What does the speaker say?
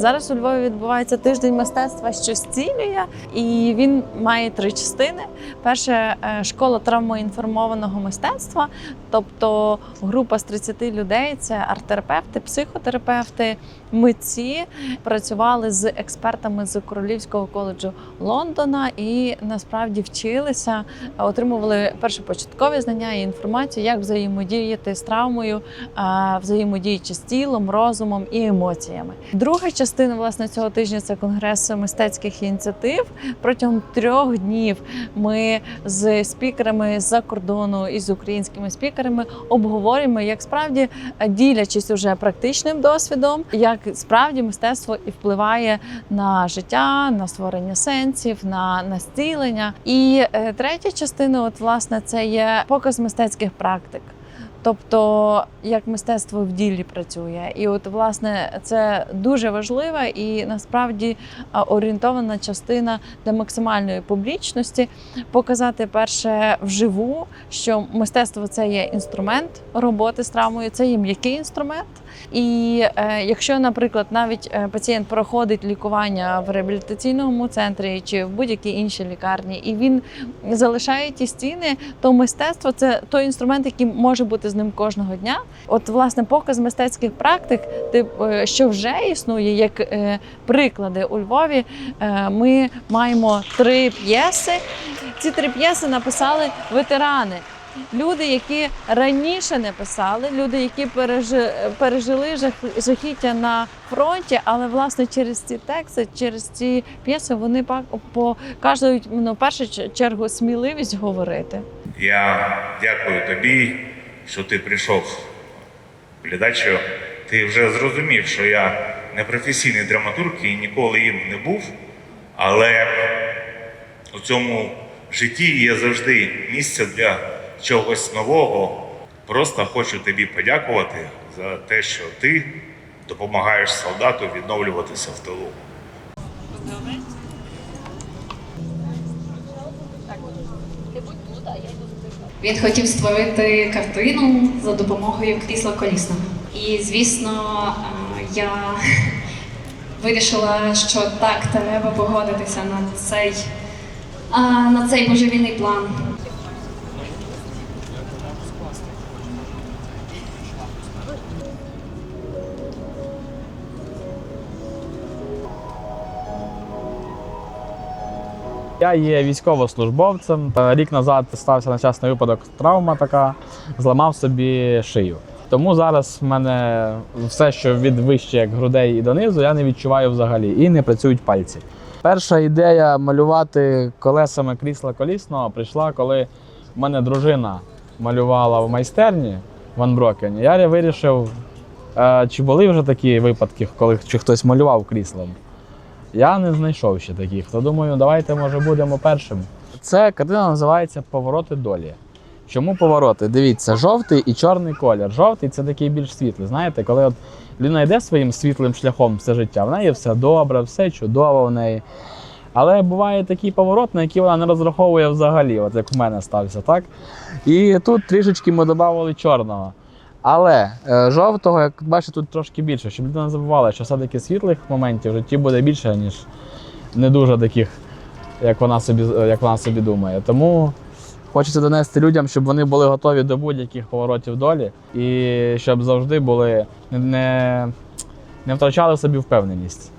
Зараз у Львові відбувається тиждень мистецтва, що зцілює, і він має три частини. Перше е, школа травмоінформованого мистецтва, тобто група з 30 людей це арт-терапевти, психотерапевти, митці працювали з експертами з Королівського коледжу Лондона і насправді вчилися, отримували першопочаткові знання і інформацію, як взаємодіяти з травмою, е, взаємодіючи з тілом, розумом і емоціями. Друга частина власне цього тижня це конгрес мистецьких ініціатив. Протягом трьох днів ми з спікерами з-за кордону і з українськими спікерами обговорюємо, як справді е, ділячись уже практичним досвідом, як справді мистецтво і впливає на життя, на створення сенсів, на, на зцілення. І е, третя частина, от власне, це є показ мистецьких практик. Тобто, як мистецтво в ділі працює, і от власне це дуже важлива і насправді орієнтована частина для максимальної публічності показати перше вживу, що мистецтво це є інструмент роботи з травмою, це є м'який інструмент. І е, якщо, наприклад, навіть е, пацієнт проходить лікування в реабілітаційному центрі чи в будь-якій іншій лікарні, і він залишає ті стіни, то мистецтво це той інструмент, який може бути ним кожного дня. От, власне, показ мистецьких практик, тип, е, що вже існує, як е, приклади у Львові, е, ми маємо три п'єси. Ці три п'єси написали ветерани. Люди, які раніше не писали, люди, які пережи, пережили жах, жахіття на фронті, але власне через ці тексти, через ці п'єси вони показують ну, першу чергу сміливість говорити. Я дякую тобі, що ти прийшов. Глядачу, ти вже зрозумів, що я не професійний драматург і ніколи їм не був, але у цьому житті є завжди місце для чогось нового. Просто хочу тобі подякувати за те, що ти допомагаєш солдату відновлюватися в тилу. Він хотів створити картину за допомогою крісла колісного. І звісно, я вирішила, що так треба погодитися на цей, на цей божевільний план. Я є військовослужбовцем. Рік назад стався нещасний випадок, травма така, зламав собі шию. Тому зараз в мене все, що від вище як грудей і донизу, я не відчуваю взагалі і не працюють пальці. Перша ідея малювати колесами крісла колісного прийшла, коли в мене дружина малювала в майстерні в Анброкені. Я вирішив, е, чи були вже такі випадки, коли чи хтось малював кріслом. Я не знайшов ще таких, то думаю, давайте може будемо першим. Це картина називається Повороти долі. Чому повороти? Дивіться, жовтий і чорний колір. Жовтий це такий більш світлий. Знаєте, коли от людина йде своїм світлим шляхом все життя, в неї все добре, все чудово в неї. Але буває такий поворот, на який вона не розраховує взагалі, от як в мене стався, так? І тут трішечки ми додали чорного. Але е, жовтого, як бачите, тут трошки більше, щоб людина не забувала, що все-таки світлих моментів в житті буде більше, ніж не дуже таких, як вона собі, як вона собі думає. Тому хочеться донести людям, щоб вони були готові до будь-яких поворотів долі і щоб завжди були не, не, втрачали собі впевненість.